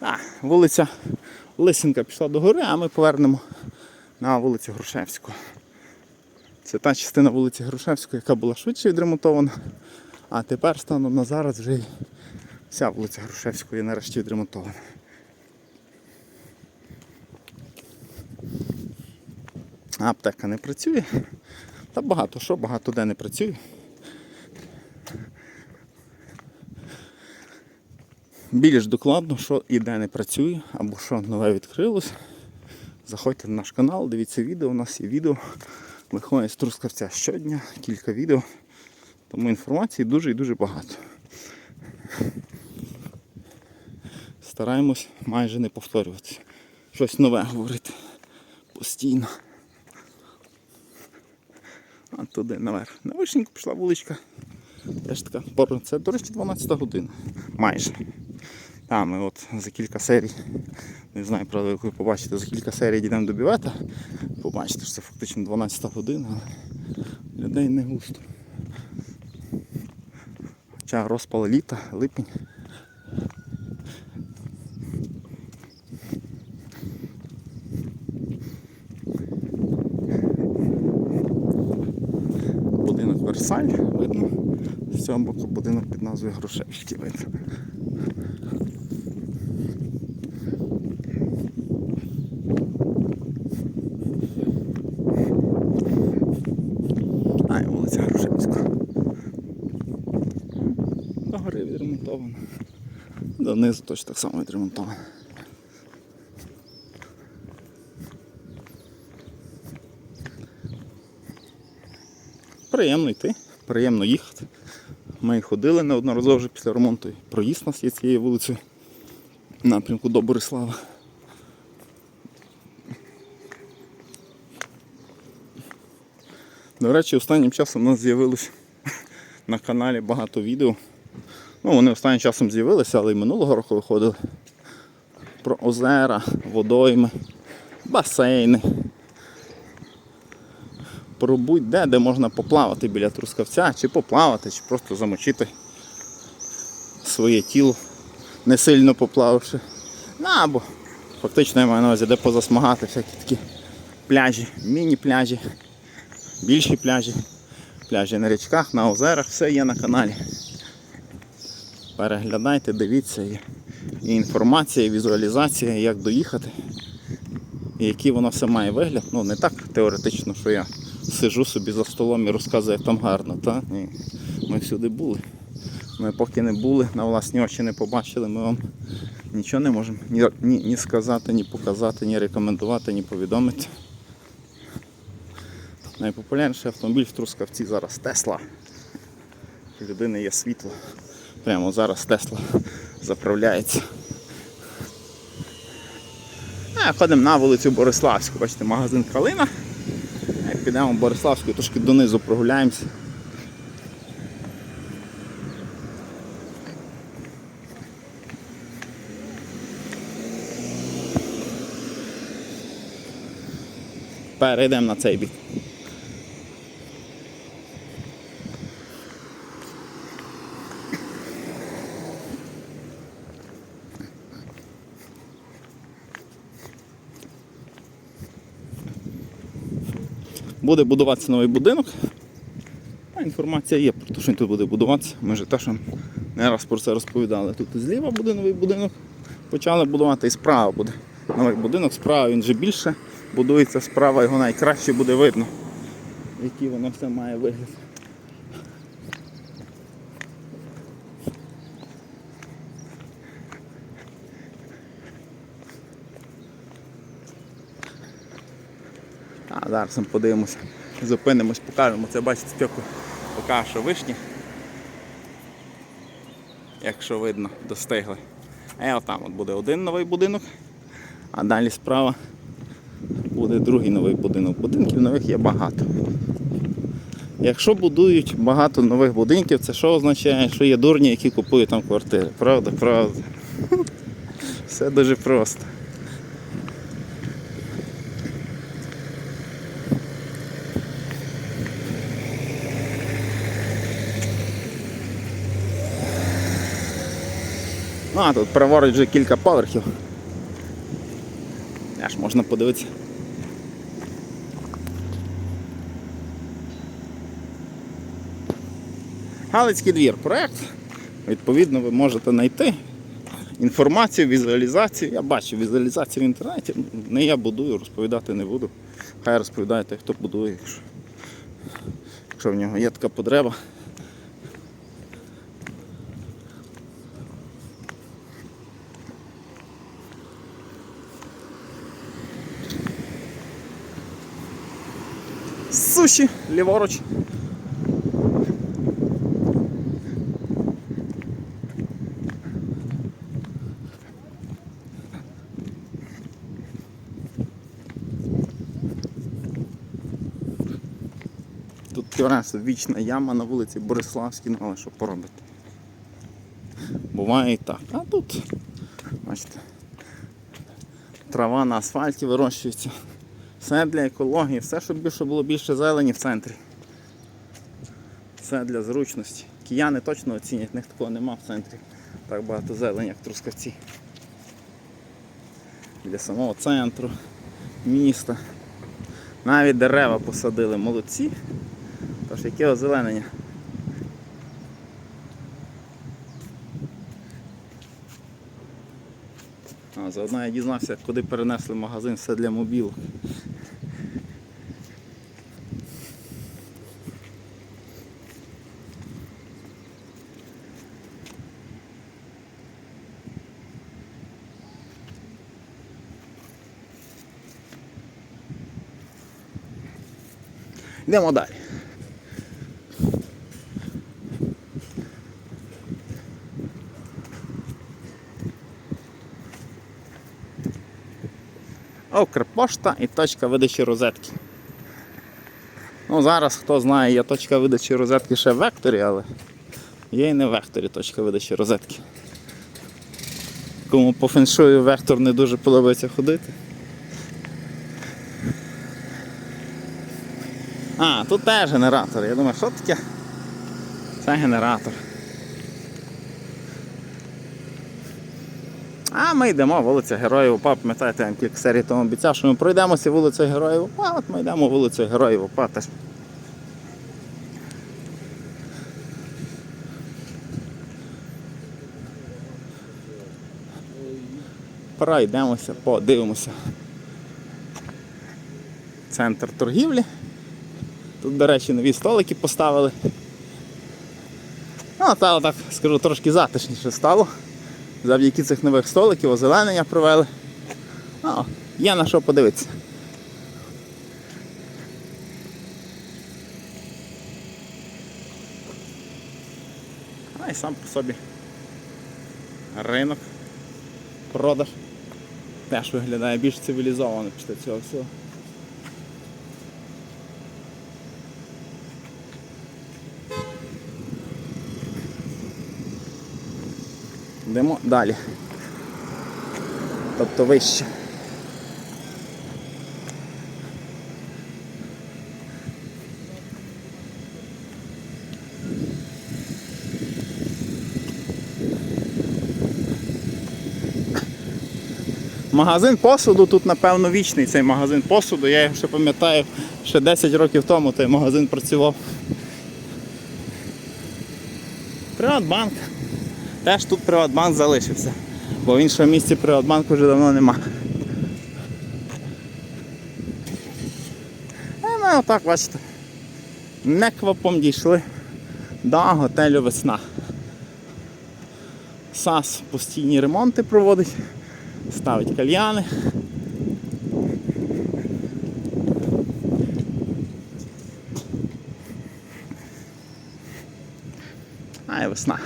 А, вулиця Лисенка пішла до гори, а ми повернемо на вулицю Грушевську. Це та частина вулиці Грушевської, яка була швидше відремонтована. А тепер станом на зараз вже вся вулиця Грушевської нарешті відремонтована. Аптека не працює. Та багато що, багато де не працює. Більш докладно, що і де не працює, або що нове відкрилось. Заходьте на наш канал, дивіться відео, у нас є відео. Виходить з Трускавця щодня, кілька відео. Тому інформації дуже і дуже багато. Стараємось майже не повторюватися. Щось нове говорити постійно. А туди наверх. На вишеньку пішла вуличка. Теж така пора. Це, до речі, 12 година. Майже. Там ми от за кілька серій. Не знаю, правда, ви побачите, за кілька серій дійдемо до бівета. Побачите, що це фактично 12 година, але людей не густо. Хоча розпал літа, липень. Будинок Версаль видно. З цього боку будинок під назвою Грушевський видно. А, і вулиця Грушевська. До гори відремонтовано. Донизу точно так само відремонтовано. Приємно йти, приємно їхати. Ми ходили неодноразово вже після ремонту. Проїзд у нас є цією вулицею напрямку до Борислава. До речі, останнім часом у нас з'явилось на каналі багато відео. Ну, вони останнім часом з'явилися, але й минулого року виходили. Про озера, водойми, басейни. Про будь-де, де можна поплавати біля трускавця, чи поплавати, чи просто замочити своє тіло, не сильно поплававши. Ну, або фактично я маю на увазі, де позасмагати всякі такі пляжі, міні-пляжі більші пляжі, пляжі на річках, на озерах, все є на каналі. Переглядайте, дивіться і, інформація, і візуалізація, як доїхати, і який воно все має вигляд. Ну не так теоретично, що я сижу собі за столом і розказую, як там гарно. Та? Ні. Ми всюди були. Ми поки не були, на власні очі не побачили, ми вам нічого не можемо ні, ні, ні сказати, ні показати, ні рекомендувати, ні повідомити. Найпопулярніший автомобіль в Трускавці зараз Тесла. У людини є світло. Прямо зараз Тесла заправляється. А, ходимо на вулицю Бориславську. Бачите, магазин Калина. А Підемо Бориславську, трошки донизу прогуляємося. Перейдемо на цей бік. Буде будуватися новий будинок. А інформація є про те, що він тут буде будуватися. Ми вже теж не раз про це розповідали. Тут зліва буде новий будинок. Почали будувати і справа буде. Новий будинок, справа він вже більше будується, справа його найкраще буде видно, який воно все має вигляд. Зараз ми подивимося, зупинимось, покажемо. Це бачите, спеку поки що вишні. Якщо видно, достигли. А отам от буде один новий будинок, а далі справа буде другий новий будинок. Будинків нових є багато. Якщо будують багато нових будинків, це що означає, що є дурні, які купують там квартири. Правда, правда. Все дуже просто. А тут праворуч вже кілька поверхів. Аж можна подивитися. Галицький двір проект. Відповідно, ви можете знайти інформацію, візуалізацію. Я бачу візуалізацію в інтернеті. Не я будую, розповідати не буду. Хай розповідає той, хто будує, якщо, якщо в нього є така потреба. Суші, ліворуч. Тут таке вічна яма на вулиці Бориславській, ну але що поробити. Буває і так. А тут, бачите, трава на асфальті вирощується. Все для екології, все, щоб більше було більше зелені в центрі. Все для зручності. Кияни точно оцінять, в них такого нема в центрі. Так багато зелені, як Трускавці. Для самого центру, міста. Навіть дерева посадили, молодці. Тож яке озеленення. А, заодно я дізнався, куди перенесли магазин все для мобілок. Йдемо далі. Укрпошта і точка видачі розетки. Ну, зараз, хто знає, є точка видачі розетки ще в векторі, але є і не в векторі точка видачі розетки. Кому по феншую вектор не дуже подобається ходити. А, тут теж генератор. Я думаю, що таке? Це генератор. А ми йдемо вулиця Героїв УПА. Пам'ятаєте, я кілька серій тому обіцяв, що ми пройдемося вулицею Героїв УПА, от ми йдемо вулицею Героїв УПА теж. Пройдемося, подивимося. Центр торгівлі. Тут, до речі, нові столики поставили. Ну, та так, скажу, трошки затишніше стало. Завдяки цих нових столиків озеленення провели. О, є на що подивитися. А і сам по собі ринок, продаж теж виглядає більш цивілізовано після цього всього. Йдемо далі. Тобто вище. Магазин посуду тут, напевно, вічний цей магазин посуду. Я його ще пам'ятаю, ще 10 років тому той магазин працював. Приватбанк. Теж тут Приватбанк залишився, бо в іншому місці Приватбанку вже давно нема. А ми отак, бачите, неквапом дійшли до готелю Весна. САС постійні ремонти проводить, ставить кальяни. А і весна.